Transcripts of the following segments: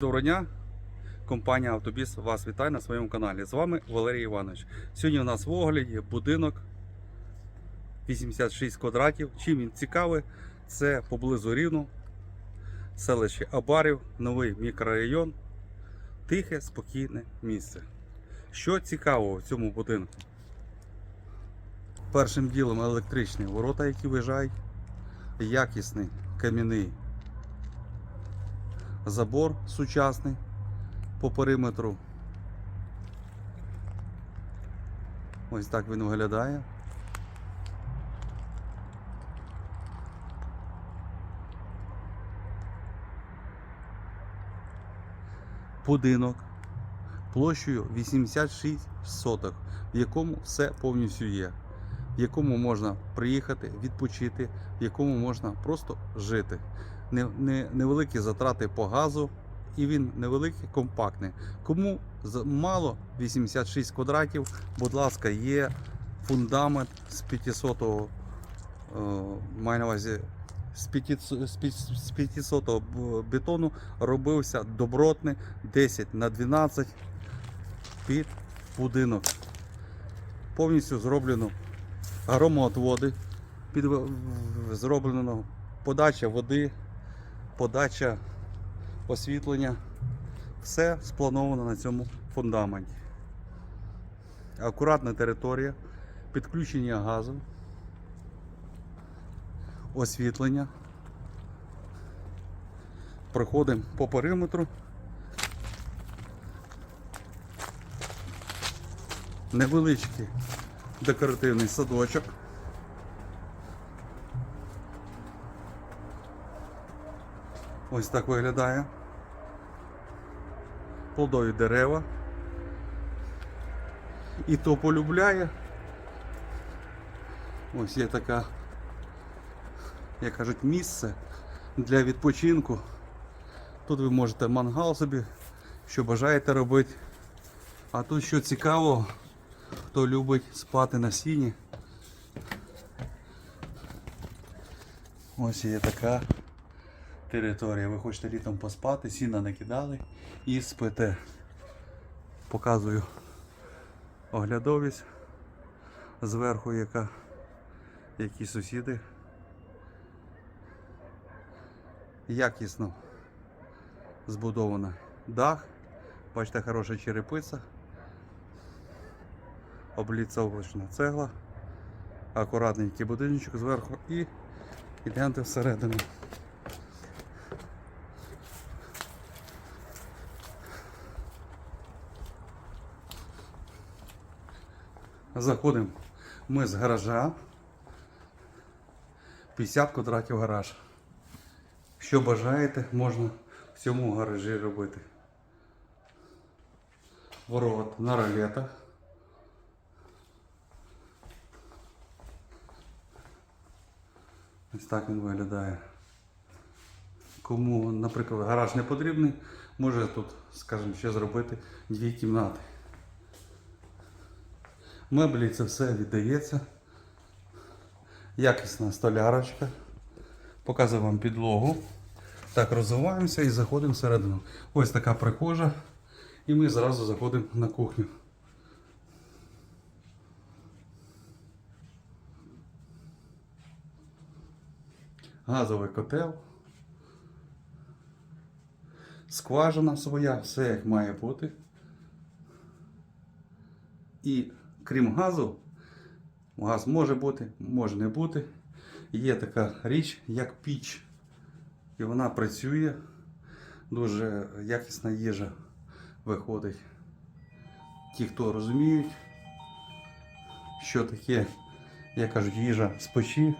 Доброго дня! Компанія Автобіс вас вітає на своєму каналі. З вами Валерій Іванович. Сьогодні у нас в огляді будинок 86 квадратів. Чим він цікавий? Це поблизу Рівну, селище Абарів, новий мікрорайон, тихе, спокійне місце. Що цікавого в цьому будинку? Першим ділом електричні ворота, які виїжджають, якісний кам'яний забор сучасний по периметру. Ось так він виглядає. Будинок площею 86 соток, в якому все повністю є, в якому можна приїхати, відпочити, в якому можна просто жити невеликі затрати по газу, і він невеликий, компактний. Кому мало 86 квадратів, будь ласка, є фундамент з 500 е, маю на увазі з 500, з 500 з 500 б- бетону робився добротний 10 на 12 під будинок. Повністю зроблено громоотводи, під, зроблено подача води, подача освітлення. Все сплановано на цьому фундаменті. Акуратна територія, підключення газу, освітлення. Проходимо по периметру. Невеличкий декоративний садочок. Ось так виглядає. Плодові дерева. І то полюбляє. Ось є така, як кажуть, місце для відпочинку. Тут ви можете мангал собі, що бажаєте робити. А тут що цікаво, хто любить спати на сіні. Ось є така територія. Ви хочете літом поспати, сіна накидали і спите. Показую оглядовість зверху, яка, які сусіди. Якісно збудовано дах. Бачите, хороша черепиця. Обліцовочна цегла. Акуратненький будиночок зверху і йдемте всередину. Заходимо ми з гаража. 50 квадратів гараж. Що бажаєте, можна в цьому гаражі робити. Ворот на ролетах. Ось так він виглядає. Кому, наприклад, гараж не потрібний, може тут, скажімо, ще зробити дві кімнати. Меблі це все віддається. Якісна столярочка. Показую вам підлогу. Так, розвиваємося і заходимо всередину. Ось така прихожа. І ми зразу заходимо на кухню. Газовий котел. Скважина своя, все як має бути. І крім газу, газ може бути, може не бути. Є така річ, як піч. І вона працює. Дуже якісна їжа виходить. Ті, хто розуміють, що таке, як кажуть, їжа з печі,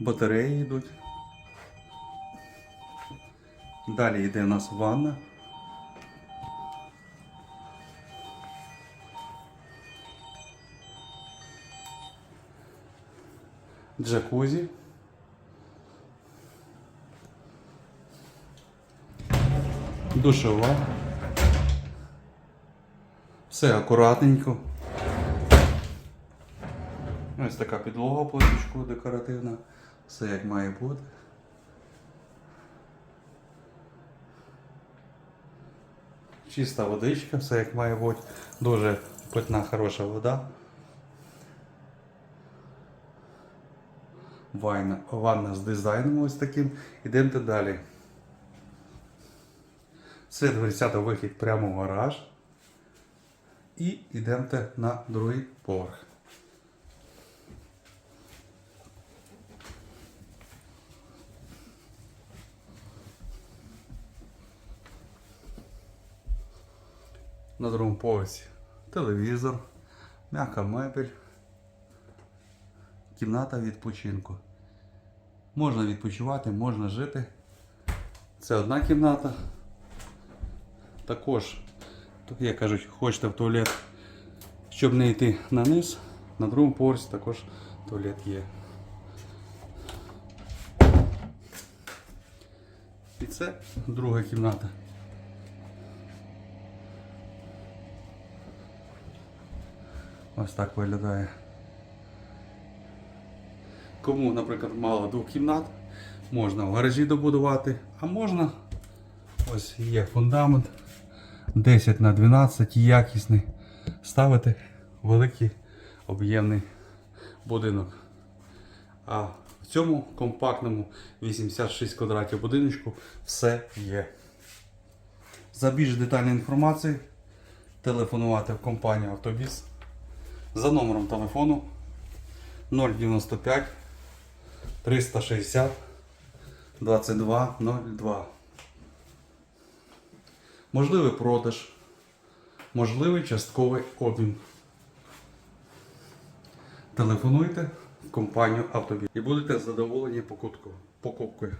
батареї йдуть. Далі йде у нас ванна. Джакузі. Душова. Все акуратненько. Ось така підлога плиточку декоративна. Все як має бути. чиста водичка, все як має бути. Дуже питна, хороша вода. Ванна, ванна з дизайном ось таким. Ідемте далі. Це дверцята вихід прямо в гараж. І йдемте на другий поверх. На другому поверсі телевізор, м'яка мебель, кімната відпочинку. Можна відпочивати, можна жити. Це одна кімната. Також, як кажуть, хочете в туалет, щоб не йти на низ, на другому поверсі також туалет є. І це друга кімната. Ось так виглядає. Кому, наприклад, мало двох кімнат, можна в гаражі добудувати, а можна ось є фундамент 10 на 12 якісний. Ставити великий об'ємний будинок. А в цьому компактному 86 квадратів будиночку все є. За більш детальною інформацією телефонувати в компанію Автобіс за номером телефону 095 360 2202. Можливий продаж, можливий частковий обмін. Телефонуйте в компанію Автобіс і будете задоволені покупкою.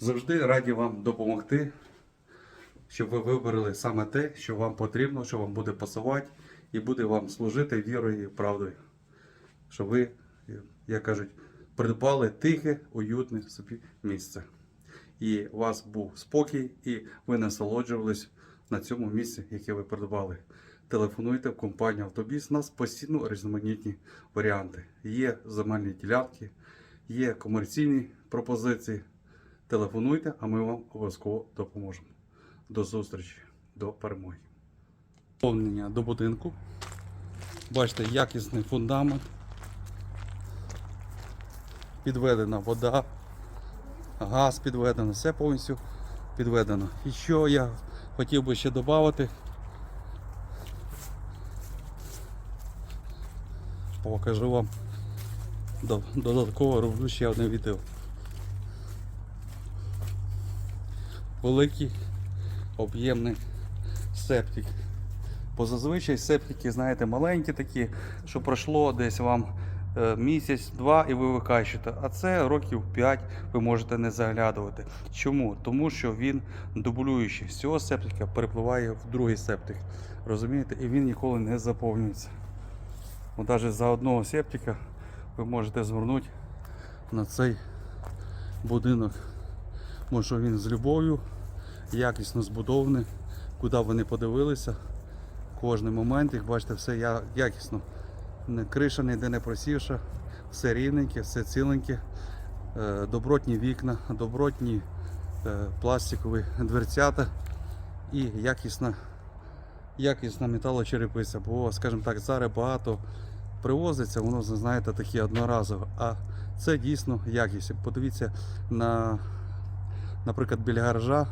Завжди раді вам допомогти, щоб ви вибрали саме те, що вам потрібно, що вам буде пасувати і буде вам служити вірою і правдою. Щоб ви, як кажуть, придбали тихе, уютне собі місце. І у вас був спокій, і ви насолоджувались на цьому місці, яке ви придбали. Телефонуйте в компанію Автобіс. У нас постійно різноманітні варіанти. Є земельні ділянки, є комерційні пропозиції. Телефонуйте, а ми вам обов'язково допоможемо. До зустрічі, до перемоги. Повнення до будинку. Бачите, якісний фундамент. Підведена вода, газ підведено, все повністю підведено. І що я хотів би ще додати. Покажу вам. Додатково роблю ще одне відео. Великий об'ємний септик. Бо зазвичай септики, знаєте, маленькі такі, що пройшло десь вам місяць-два і ви викачуєте. А це років 5 ви можете не заглядувати. Чому? Тому що він дублюючий. З цього септика перепливає в другий септик. Розумієте? І він ніколи не заповнюється. От навіть за одного септика ви можете звернути на цей будинок. Що він з любов'ю, якісно збудований, куди ви не подивилися. Кожний момент, як бачите, все якісно. Криша ніде не просівша, все рівненьке, все ціленьке, Е, добротні вікна, добротні е, пластикові дверцята і якісна, якісна металочерепиця. Бо, скажімо так, зараз багато привозиться, воно, знаєте, таке одноразове. А це дійсно якість. Подивіться на, наприклад, біля гаража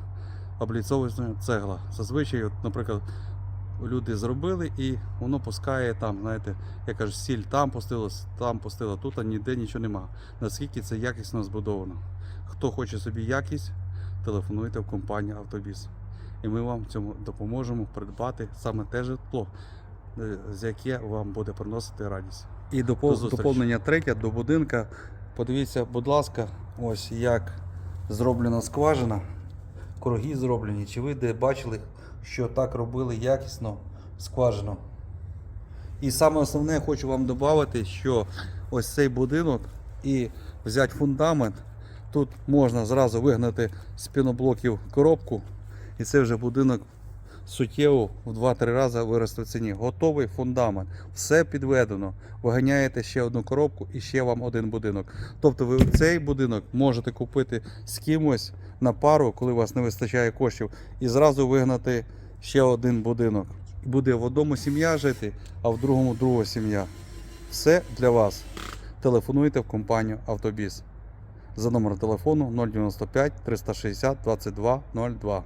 обліцовується цегла. Зазвичай, от, наприклад, люди зробили і воно пускає там, знаєте, я кажу, сіль там пустило, там пустило, тут а ніде нічого нема. Наскільки це якісно збудовано. Хто хоче собі якість, телефонуйте в компанію Автобіс. І ми вам в цьому допоможемо придбати саме те житло, е, з яке вам буде приносити радість. І До доповнення третє до будинка. Подивіться, будь ласка, ось як зроблена скважина. Круги зроблені. Чи ви де бачили, що так робили якісно скважину? І саме основне я хочу вам додати, що ось цей будинок і взяти фундамент. Тут можна зразу вигнати з піноблоків коробку, і це вже будинок суттєво в 2-3 рази виросте в ціні. Готовий фундамент, все підведено. Виганяєте ще одну коробку і ще вам один будинок. Тобто ви цей будинок можете купити з кимось на пару, коли у вас не вистачає коштів, і зразу вигнати ще один будинок. Буде в одному сім'я жити, а в другому друга сім'я. Все для вас. Телефонуйте в компанію Автобіс за номером телефону 095 360 22 02.